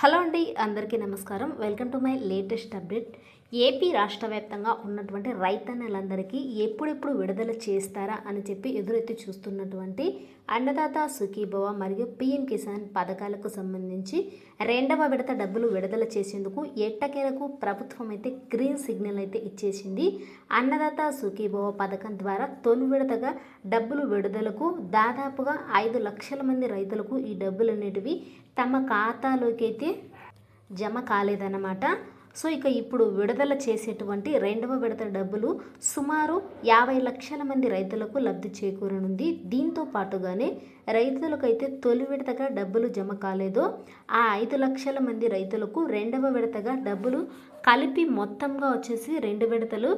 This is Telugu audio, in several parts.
హలో అండి అందరికీ నమస్కారం. Welcome to my latest update. AP రాష్ట్ర వ్యాప్తంగా ఉన్నటువంటి రైతన్నలందరికీ ఎప్పుడెప్పుడు విడుదల చేస్తారా అని చెప్పి ఎదురెత్తి చూస్తున్నటువంటి అన్నదాత సుఖీభవ మరియు పిఎం కిసాన్ పథకాలకు సంబంధించి రెండవ విడత డబ్బులు విడుదల చేసేందుకు ఎట్టకేలకు ప్రభుత్వం అయితే గ్రీన్ సిగ్నల్ అయితే ఇచ్చేసింది. అన్నదాత సుఖీభవ పథకం ద్వారా తొలి విడతగా డబ్బులు విడుదలకు దాదాపుగా ఐదు లక్షల మంది రైతులకు ఈ డబ్బులు అనేటివి తమ ఖాతాలోకి అయితే జమ కాలేదన్నమాట. సో ఇక ఇప్పుడు విడుదల చేసేటువంటి రెండవ విడత డబ్బులు సుమారు యాభై లక్షల మంది రైతులకు లబ్ధి చేకూరనుంది. దీంతో పాటుగానే రైతులకైతే తొలి విడతగా డబ్బులు జమ కాలేదో. ఆ ఐదు లక్షల మంది రైతులకు రెండవ విడతగా డబ్బులు కలిపి మొత్తంగా వచ్చేసి రెండు విడతలు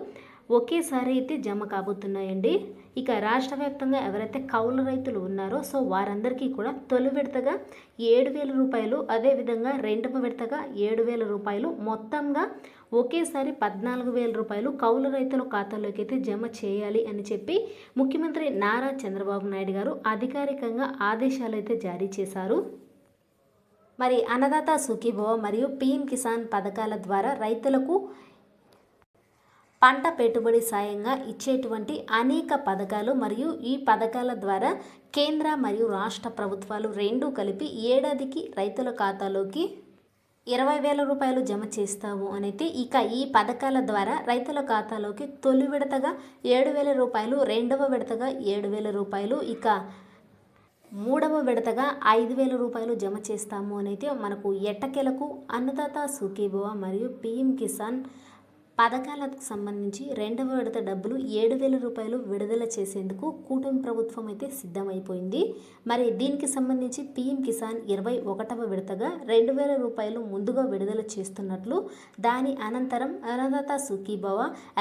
ఒకేసారి అయితే జమ కాబోతున్నాయండి. ఇక రాష్ట్ర వ్యాప్తంగా ఎవరైతే కౌలు రైతులు ఉన్నారో సో వారందరికీ కూడా తొలి విడతగా ఏడు వేల రూపాయలు అదేవిధంగా రెండవ విడతగా ఏడు వేల రూపాయలు మొత్తంగా ఒకేసారి పద్నాలుగు వేల రూపాయలు కౌలు రైతుల ఖాతాలోకి అయితే జమ చేయాలి అని చెప్పి ముఖ్యమంత్రి నారా చంద్రబాబు నాయుడు గారు అధికారికంగా ఆదేశాలు అయితే జారీ చేశారు. మరి అన్నదాత సుఖీభవ మరియు పిఎం కిసాన్ పథకాల ద్వారా రైతులకు పంట పెట్టుబడి సాయంగా ఇచ్చేటువంటి అనేక పథకాలు మరియు ఈ పథకాల ద్వారా కేంద్ర మరియు రాష్ట్ర ప్రభుత్వాలు రెండూ కలిపి ఏడాదికి రైతుల ఖాతాలోకి ఇరవై వేల రూపాయలు జమ చేస్తాము అనైతే ఇక ఈ పథకాల ద్వారా రైతుల ఖాతాలోకి తొలి విడతగా ఏడు వేల రూపాయలు రెండవ విడతగా ఏడు వేల రూపాయలు ఇక మూడవ విడతగా ఐదు వేల రూపాయలు జమ చేస్తాము అనైతే మనకు ఎట్టకెలకు అన్నదాత సుఖీభవ మరియు పిఎం కిసాన్ పథకాలకు సంబంధించి రెండవ విడత డబ్బులు ఏడు వేల రూపాయలు విడుదల చేసేందుకు కూటమి ప్రభుత్వం అయితే సిద్ధమైపోయింది. మరి దీనికి సంబంధించి పీఎం కిసాన్ ఇరవై ఒకటవ విడతగా రెండు వేల రూపాయలు ముందుగా విడుదల చేస్తున్నట్లు దాని అనంతరం అన్నదాత సుఖీభవ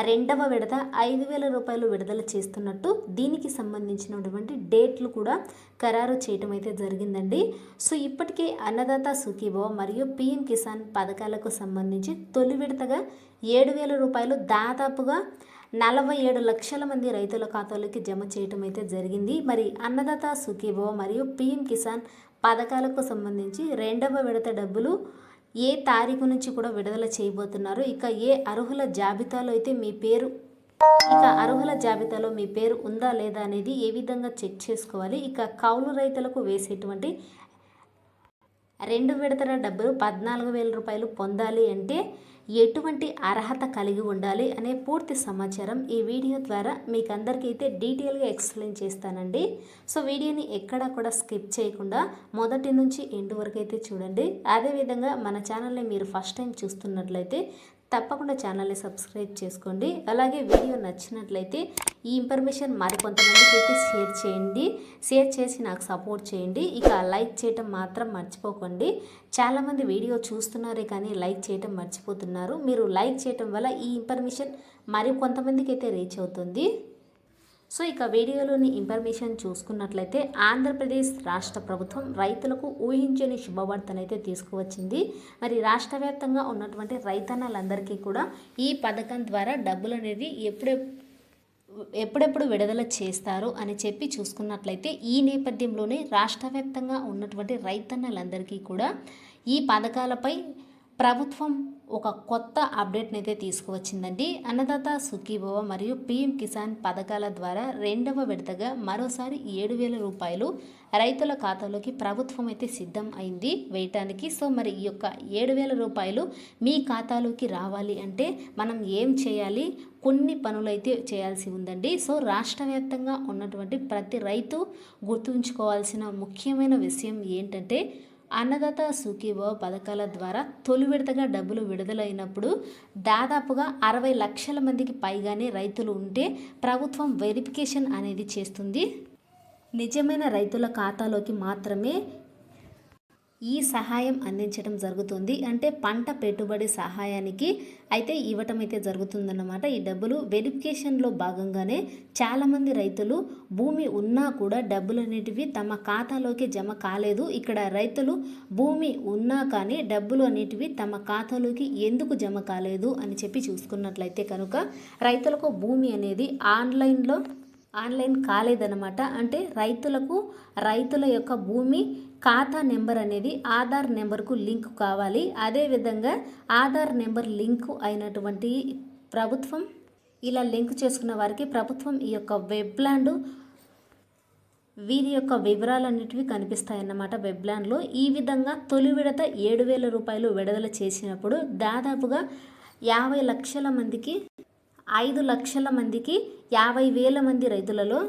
రెండవ విడత ఐదు వేల రూపాయలు విడుదల చేస్తున్నట్టు దీనికి సంబంధించినటువంటి డేట్లు కూడా ఖరారు చేయటం అయితే జరిగిందండి. సో ఇప్పటికే అన్నదాత సుఖీభవ మరియు పీఎం కిసాన్ పథకాలకు సంబంధించి తొలి విడతగా ఏడు వేల రూపాయలు దాదాపుగా నలభై ఏడు లక్షల మంది రైతుల ఖాతాలోకి జమ చేయటం అయితే జరిగింది. మరి అన్నదాత సుఖీభవ మరియు పిఎం కిసాన్ పథకాలకు సంబంధించి రెండవ విడత డబ్బులు ఏ తారీఖు నుంచి కూడా విడుదల చేయబోతున్నారు? ఇక ఏ అర్హుల జాబితాలో అయితే మీ పేరు ఇక అర్హుల జాబితాలో మీ పేరు ఉందా లేదా అనేది ఏ విధంగా చెక్ చేసుకోవాలి? ఇక కౌలు రైతులకు వేసేటువంటి రెండు విడతల డబ్బులు పద్నాలుగు వేల రూపాయలు పొందాలి అంటే ఎటువంటి అర్హత కలిగి ఉండాలి అనే పూర్తి సమాచారం ఈ వీడియో ద్వారా మీకు అందరికీ అయితే డీటెయిల్గా ఎక్స్ప్లెయిన్ చేస్తానండి. సో వీడియోని ఎక్కడా కూడా స్కిప్ చేయకుండా మొదటి నుంచి ఎండు వరకు అయితే చూడండి. అదేవిధంగా మన ఛానల్ని మీరు ఫస్ట్ టైం చూస్తున్నట్లయితే తప్పకుండా ఛానల్ని సబ్స్క్రైబ్ చేసుకోండి. అలాగే వీడియో నచ్చినట్లయితే ఈ ఇన్ఫర్మేషన్ మరికొంతమందికి అయితే షేర్ చేయండి. షేర్ చేసి నాకు సపోర్ట్ చేయండి. ఇక లైక్ చేయటం మాత్రం మర్చిపోకండి. చాలామంది వీడియో చూస్తున్నారే కానీ లైక్ చేయటం మర్చిపోతున్నారు. మీరు లైక్ చేయటం వల్ల ఈ ఇన్ఫర్మేషన్ మరి కొంతమందికి అయితే రీచ్ అవుతుంది. సో ఇక వీడియోలోని ఇన్ఫర్మేషన్ చూసుకున్నట్లయితే ఆంధ్రప్రదేశ్ రాష్ట్ర ప్రభుత్వం రైతులకు ఊహించని శుభవార్తనైతే తీసుకువచ్చింది. మరి రాష్ట్ర వ్యాప్తంగా ఉన్నటువంటి రైతన్నలందరికీ కూడా ఈ పథకం ద్వారా డబ్బులు అనేది ఎప్పుడే ఎప్పుడెప్పుడు విడుదల చేస్తారు అని చెప్పి చూసుకున్నట్లయితే ఈ నేపథ్యంలోనే రాష్ట్ర వ్యాప్తంగా ఉన్నటువంటి రైతన్నలందరికీ కూడా ఈ పథకాలపై ప్రభుత్వం ఒక కొత్త అప్డేట్ని అయితే తీసుకువచ్చిందండి. అన్నదాత సుఖీభవ మరియు పిఎం కిసాన్ పథకాల ద్వారా రెండవ విడతగా మరోసారి ఏడు వేల రూపాయలు రైతుల ఖాతాలోకి ప్రభుత్వం అయితే సిద్ధం అయింది వేయటానికి. సో మరి ఈ యొక్క ఏడు వేల రూపాయలు మీ ఖాతాలోకి రావాలి అంటే మనం ఏం చేయాలి? కొన్ని పనులైతే చేయాల్సి ఉందండి. సో రాష్ట్ర వ్యాప్తంగా ఉన్నటువంటి ప్రతి రైతు గుర్తుంచుకోవాల్సిన ముఖ్యమైన విషయం ఏంటంటే అన్నదాత సుఖీభవ పథకాల ద్వారా తొలి విడతగా డబ్బులు విడుదలైనప్పుడు దాదాపుగా అరవై లక్షల మందికి పైగానే రైతులు ఉంటే ప్రభుత్వం వెరిఫికేషన్ అనేది చేస్తుంది. నిజమైన రైతుల ఖాతాలోకి మాత్రమే ఈ సహాయం అందించడం జరుగుతుంది. అంటే పంట పెట్టుబడి సహాయానికి అయితే ఇవ్వటం అయితే జరుగుతుందన్నమాట. ఈ డబ్బులు వెరిఫికేషన్లో భాగంగానే చాలామంది రైతులు భూమి ఉన్నా కూడా డబ్బులు అనేటివి తమ ఖాతాలోకి జమ కాలేదు. ఇక్కడ రైతులు భూమి ఉన్నా కానీ డబ్బులు అనేటివి తమ ఖాతాలోకి ఎందుకు జమ కాలేదు అని చెప్పి చూసుకున్నట్లయితే కనుక రైతులకు భూమి అనేది ఆన్లైన్లో ఆన్లైన్ కాలేదన్నమాట. అంటే రైతులకు రైతుల యొక్క భూమి ఖాతా నెంబర్ అనేది ఆధార్ నెంబర్కు లింక్ కావాలి. అదేవిధంగా ఆధార్ నెంబర్ లింక్ అయినటువంటి ప్రభుత్వం ఇలా లింక్ చేసుకున్న వారికి ప్రభుత్వం ఈ యొక్క వెబ్లాండ్ వీరి యొక్క వివరాలన్నిటివి కనిపిస్తాయన్నమాట వెబ్లాండ్లో ఈ విధంగా తొలి విడత ఏడు వేల రూపాయలు విడుదల చేసినప్పుడు దాదాపుగా యాభై లక్షల మందికి ఐదు లక్షల మందికి యాభై వేల మంది రైతులలో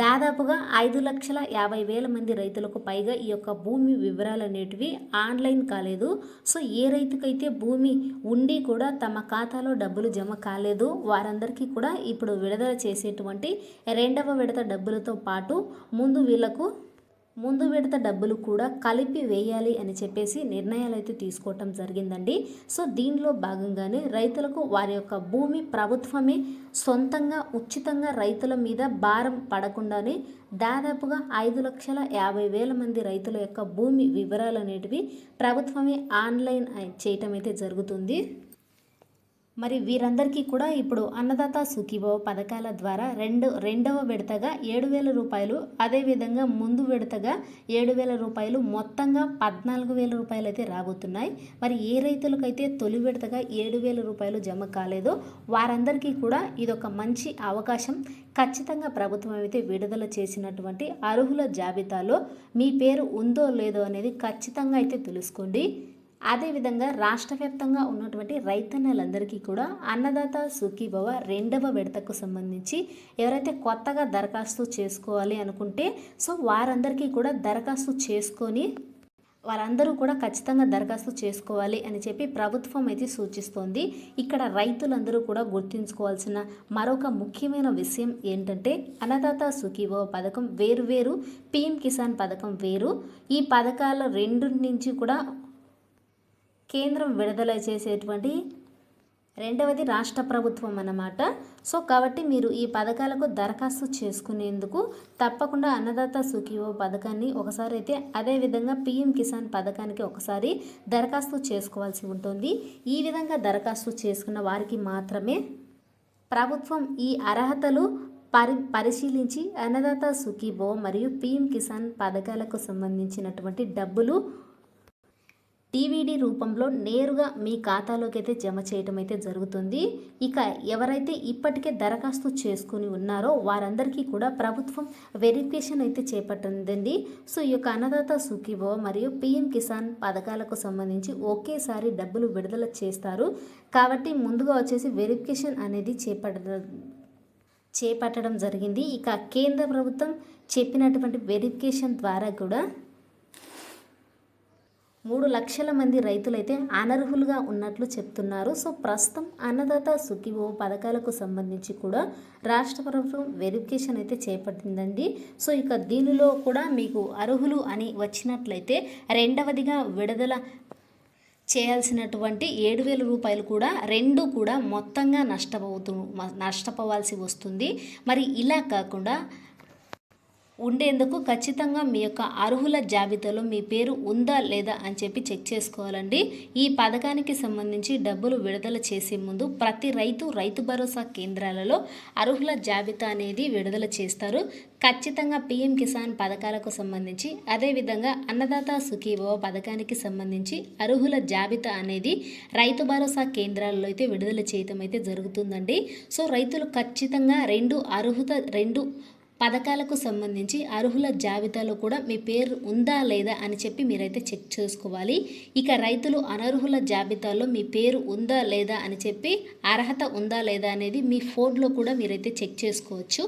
దాదాపుగా ఐదు లక్షల యాభై వేల మంది రైతులకు పైగా ఈ యొక్క భూమి వివరాలు అనేటివి ఆన్లైన్ కాలేదు. సో ఏ రైతుకైతే భూమి ఉండి కూడా తమ ఖాతాలో డబ్బులు జమ కాలేదు వారందరికీ కూడా ఇప్పుడు విడుదల చేసేటువంటి రెండవ విడత డబ్బులతో పాటు ముందు వీళ్ళకు ముందు విడత డబ్బులు కూడా కలిపి వేయాలి అని చెప్పేసి నిర్ణయాలు అయితే తీసుకోవటం జరిగిందండి. సో దీనిలో భాగంగానే రైతులకు వారి యొక్క భూమి ప్రభుత్వమే సొంతంగా ఉచితంగా రైతుల మీద భారం పడకుండానే దాదాపుగా ఐదు లక్షల యాభై వేల మంది రైతుల యొక్క భూమి వివరాలు అనేటివి ప్రభుత్వమే ఆన్లైన్ చేయటం అయితే జరుగుతుంది. మరి వీరందరికీ కూడా ఇప్పుడు అన్నదాత సుఖీభవ పథకాల ద్వారా రెండు రెండవ విడతగా ఏడు వేల రూపాయలు అదేవిధంగా ముందు విడతగా ఏడు వేల రూపాయలు మొత్తంగా పద్నాలుగు వేల రూపాయలు అయితే రాబోతున్నాయి. మరి ఏ రైతులకైతే తొలి విడతగా ఏడు వేల రూపాయలు జమ కాలేదో వారందరికీ కూడా ఇదొక మంచి అవకాశం. ఖచ్చితంగా ప్రభుత్వం అయితే విడుదల చేసినటువంటి అర్హుల జాబితాలో మీ పేరు ఉందో లేదో అనేది ఖచ్చితంగా అయితే తెలుసుకోండి. అదేవిధంగా రాష్ట్ర వ్యాప్తంగా ఉన్నటువంటి రైతన్నలందరికీ కూడా అన్నదాత సుఖీభవ రెండవ విడతకు సంబంధించి ఎవరైతే కొత్తగా దరఖాస్తు చేసుకోవాలి అనుకుంటే సో వారందరికీ కూడా దరఖాస్తు చేసుకొని వారందరూ కూడా ఖచ్చితంగా దరఖాస్తు చేసుకోవాలి అని చెప్పి ప్రభుత్వం అయితే సూచిస్తోంది. ఇక్కడ రైతులందరూ కూడా గుర్తుంచుకోవాల్సిన మరొక ముఖ్యమైన విషయం ఏంటంటే అన్నదాత సుఖీభవ పథకం వేరు వేరు పిఎం కిసాన్ పథకం వేరు. ఈ పథకాల రెండు నుంచి కూడా కేంద్రం విడుదల చేసేటువంటి రెండవది రాష్ట్ర ప్రభుత్వం అన్నమాట. సో కాబట్టి మీరు ఈ పథకాలకు దరఖాస్తు చేసుకునేందుకు తప్పకుండా అన్నదాత సుఖీవో పథకాన్ని ఒకసారి అయితే అదేవిధంగా పిఎం కిసాన్ పథకానికి ఒకసారి దరఖాస్తు చేసుకోవాల్సి ఉంటుంది. ఈ విధంగా దరఖాస్తు చేసుకున్న వారికి మాత్రమే ప్రభుత్వం ఈ అర్హతలు పరి పరిశీలించి అన్నదాత సుఖీభో మరియు పిఎం కిసాన్ పథకాలకు సంబంధించినటువంటి డబ్బులు డివిడి రూపంలో నేరుగా మీ ఖాతాలోకి అయితే జమ చేయటం అయితే జరుగుతుంది. ఇక ఎవరైతే ఇప్పటికే దరఖాస్తు చేసుకుని ఉన్నారో వారందరికీ కూడా ప్రభుత్వం వెరిఫికేషన్ అయితే చేపట్టిందండి. సో ఈ యొక్క అన్నదాత సుఖీభో మరియు పిఎం కిసాన్ పథకాలకు సంబంధించి ఒకేసారి డబ్బులు విడుదల చేస్తారు. కాబట్టి ముందుగా వచ్చేసి వెరిఫికేషన్ అనేది చేపట్ట చేపట్టడం జరిగింది. ఇక కేంద్ర ప్రభుత్వం చెప్పినటువంటి వెరిఫికేషన్ ద్వారా కూడా మూడు లక్షల మంది రైతులైతే అనర్హులుగా ఉన్నట్లు చెప్తున్నారు. సో ప్రస్తుతం అన్నదాత సుఖీభో పథకాలకు సంబంధించి కూడా రాష్ట్ర ప్రభుత్వం వెరిఫికేషన్ అయితే చేపట్టిందండి. సో ఇక దీనిలో కూడా మీకు అర్హులు అని వచ్చినట్లయితే రెండవదిగా విడుదల చేయాల్సినటువంటి ఏడు వేల రూపాయలు కూడా రెండు కూడా మొత్తంగా నష్టపోతు నష్టపోవాల్సి వస్తుంది. మరి ఇలా కాకుండా ఉండేందుకు ఖచ్చితంగా మీ యొక్క అర్హుల జాబితాలో మీ పేరు ఉందా లేదా అని చెప్పి చెక్ చేసుకోవాలండి. ఈ పథకానికి సంబంధించి డబ్బులు విడుదల చేసే ముందు ప్రతి రైతు రైతు భరోసా కేంద్రాలలో అర్హుల జాబితా అనేది విడుదల చేస్తారు. ఖచ్చితంగా పిఎం కిసాన్ పథకాలకు సంబంధించి అదేవిధంగా అన్నదాత సుఖీభవ పథకానికి సంబంధించి అర్హుల జాబితా అనేది రైతు భరోసా కేంద్రాల్లో అయితే విడుదల చేయటం అయితే జరుగుతుందండి. సో రైతులు ఖచ్చితంగా రెండు అర్హత రెండు పథకాలకు సంబంధించి అర్హుల జాబితాలో కూడా మీ పేరు ఉందా లేదా అని చెప్పి మీరైతే చెక్ చేసుకోవాలి. ఇక రైతులు అనర్హుల జాబితాలో మీ పేరు ఉందా లేదా అని చెప్పి అర్హత ఉందా లేదా అనేది మీ ఫోన్లో కూడా మీరైతే చెక్ చేసుకోవచ్చు.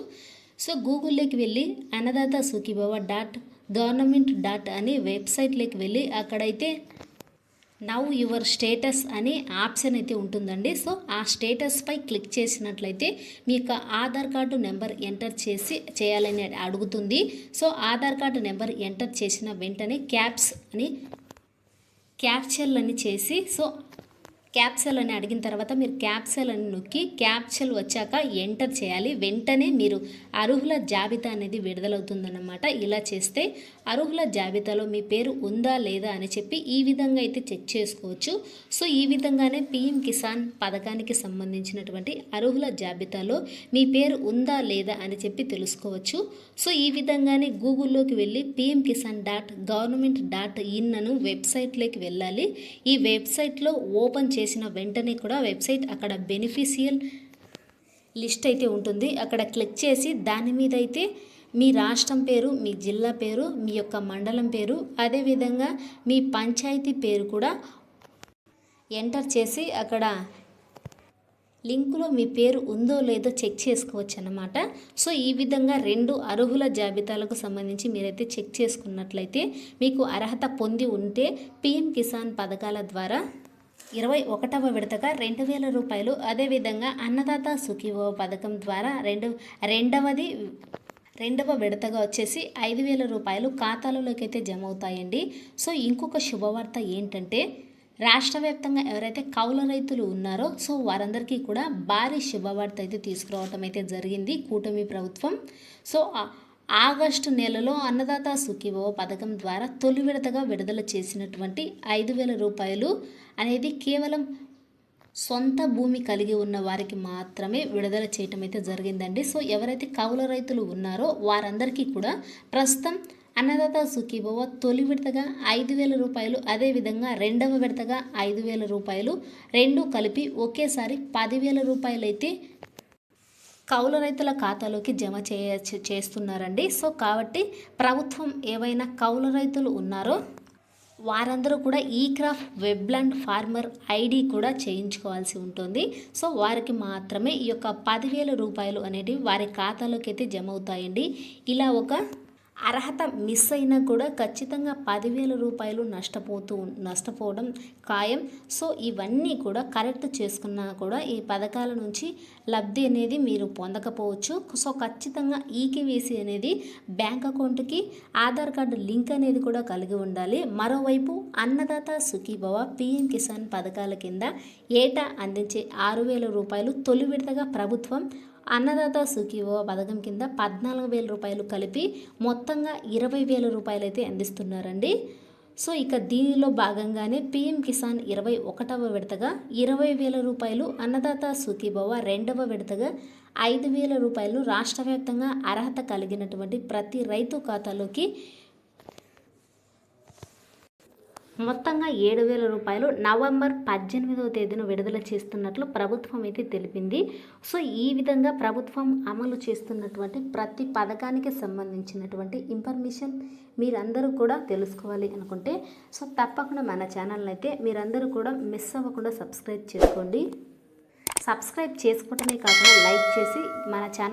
సో గూగుల్లోకి వెళ్ళి Annadata Sukhibhava dot government dot అని వెబ్సైట్లోకి వెళ్ళి అక్కడైతే నవ్ యువర్ స్టేటస్ అనే ఆప్షన్ అయితే ఉంటుందండి. సో ఆ స్టేటస్పై క్లిక్ చేసినట్లయితే మీ యొక్క ఆధార్ కార్డు నెంబర్ ఎంటర్ చేసి చేయాలని అడుగుతుంది. So Aadhaar card number enter చేసిన వెంటనే క్యాప్స్ అని క్యాప్చర్లని చేసి సో క్యాప్సల్ అని అడిగిన తర్వాత మీరు క్యాప్సల్ అని నొక్కి క్యాప్సల్ వచ్చాక ఎంటర్ చేయాలి. వెంటనే మీరు అర్హుల జాబితా అనేది విడుదలవుతుందన్నమాట. ఇలా చేస్తే అర్హుల జాబితాలో మీ పేరు ఉందా లేదా అని చెప్పి ఈ విధంగా అయితే చెక్ చేసుకోవచ్చు. సో ఈ విధంగానే పిఎం కిసాన్ పథకానికి సంబంధించినటువంటి అర్హుల జాబితాలో మీ పేరు ఉందా లేదా అని చెప్పి తెలుసుకోవచ్చు. సో ఈ విధంగానే గూగుల్లోకి వెళ్ళి PM Kisan dot government dot in అను వెబ్సైట్లోకి వెళ్ళాలి. ఈ వెబ్సైట్లో ఓపెన్ చేసిన వెంటనే కూడా వెబ్సైట్ అక్కడ బెనిఫిషియల్ లిస్ట్ అయితే ఉంటుంది. అక్కడ క్లిక్ చేసి దాని మీద అయితే మీ రాష్ట్రం పేరు మీ జిల్లా పేరు మీ యొక్క మండలం పేరు అదేవిధంగా మీ పంచాయతీ పేరు కూడా ఎంటర్ చేసి అక్కడ లింకులో మీ పేరు ఉందో లేదో చెక్ చేసుకోవచ్చు అన్నమాట. సో ఈ విధంగా రెండు అర్హుల జాబితాలకు సంబంధించి మీరైతే చెక్ చేసుకున్నట్లయితే మీకు అర్హత పొంది ఉంటే పిఎం కిసాన్ పథకాల ద్వారా ఇరవై ఒకటవ విడతగా రెండు వేల రూపాయలు. అదేవిధంగా అన్నదాత సుఖీభవ పథకం ద్వారా రెండు రెండవది రెండవ విడతగా వచ్చేసి ఐదు వేల రూపాయలు ఖాతాలలోకి అయితే జమ అవుతాయండి సో ఇంకొక శుభవార్త ఏంటంటే రాష్ట్ర వ్యాప్తంగా ఎవరైతే కౌల రైతులు ఉన్నారో సో వారందరికీ కూడా భారీ శుభవార్త అయితే తీసుకురావటం అయితే జరిగింది కూటమి ప్రభుత్వం. సో ఆగస్టు నెలలో అన్నదాత సుఖీభవ పథకం ద్వారా తొలి విడతగా విడుదల చేసినటువంటి ఐదు వేల రూపాయలు అనేది కేవలం సొంత భూమి కలిగి ఉన్న వారికి మాత్రమే విడుదల చేయటం అయితే జరిగిందండి. సో ఎవరైతే కౌల రైతులు ఉన్నారో వారందరికీ కూడా ప్రస్తుతం అన్నదాత సుఖీభవ తొలి విడతగా ఐదు వేల రూపాయలు అదేవిధంగా రెండవ విడతగా ఐదు వేల రూపాయలు రెండు కలిపి ఒకేసారి పదివేల రూపాయలు అయితే కౌలు రైతుల ఖాతాలోకి జమ చేయ చేస్తున్నారండి. సో కాబట్టి ప్రభుత్వం ఏవైనా కౌలు రైతులు ఉన్నారో వారందరూ కూడా ఈ క్రాఫ్ట్ వెబ్లాండ్ ఫార్మర్ ఐడి కూడా చేయించుకోవాల్సి ఉంటుంది. సో వారికి మాత్రమే ఈ యొక్క పదివేల రూపాయలు అనేటివి వారి ఖాతాలోకి అయితే జమ అవుతాయండి. ఇలా ఒక అర్హత మిస్ అయినా కూడా ఖచ్చితంగా పదివేల రూపాయలు నష్టపోతూ నష్టపోవడం ఖాయం. సో ఇవన్నీ కూడా కరెక్ట్ చేసుకున్నా కూడా ఈ పథకాల నుంచి లబ్ధి అనేది మీరు పొందకపోవచ్చు. సో ఖచ్చితంగా ఈకేవీసీ అనేది బ్యాంక్ అకౌంట్కి ఆధార్ కార్డు లింక్ అనేది కూడా కలిగి ఉండాలి. మరోవైపు అన్నదాత సుఖీభవ పిఎం కిసాన్ పథకాల కింద ఏటా అందించే ఆరు వేల రూపాయలు తొలి విడతగా ప్రభుత్వం అన్నదాత సుఖీవో పథకం కింద పద్నాలుగు వేల రూపాయలు కలిపి మొత్తంగా ఇరవై వేల రూపాయలు అయితే అందిస్తున్నారండి. సో ఇక దీనిలో భాగంగానే పిఎం కిసాన్ ఇరవై ఒకటవ విడతగా ఇరవై వేల రూపాయలు అన్నదాత సుఖీభవ రెండవ విడతగా ఐదు వేల రూపాయలు రాష్ట్ర వ్యాప్తంగా అర్హత కలిగినటువంటి ప్రతి రైతు ఖాతాలోకి మొత్తంగా ఏడు వేల రూపాయలు నవంబర్ పద్దెనిమిదవ తేదీన విడుదల చేస్తున్నట్లు ప్రభుత్వం అయితే తెలిపింది. సో ఈ విధంగా ప్రభుత్వం అమలు చేస్తున్నటువంటి ప్రతి పథకానికి సంబంధించినటువంటి ఇన్ఫర్మేషన్ మీరందరూ కూడా తెలుసుకోవాలి అనుకుంటే సో తప్పకుండా మన ఛానల్ని అయితే మీరందరూ కూడా మిస్ అవ్వకుండా సబ్స్క్రైబ్ చేసుకోండి. సబ్స్క్రైబ్ చేసుకోవటమే కాకుండా లైక్ చేసి మన ఛానల్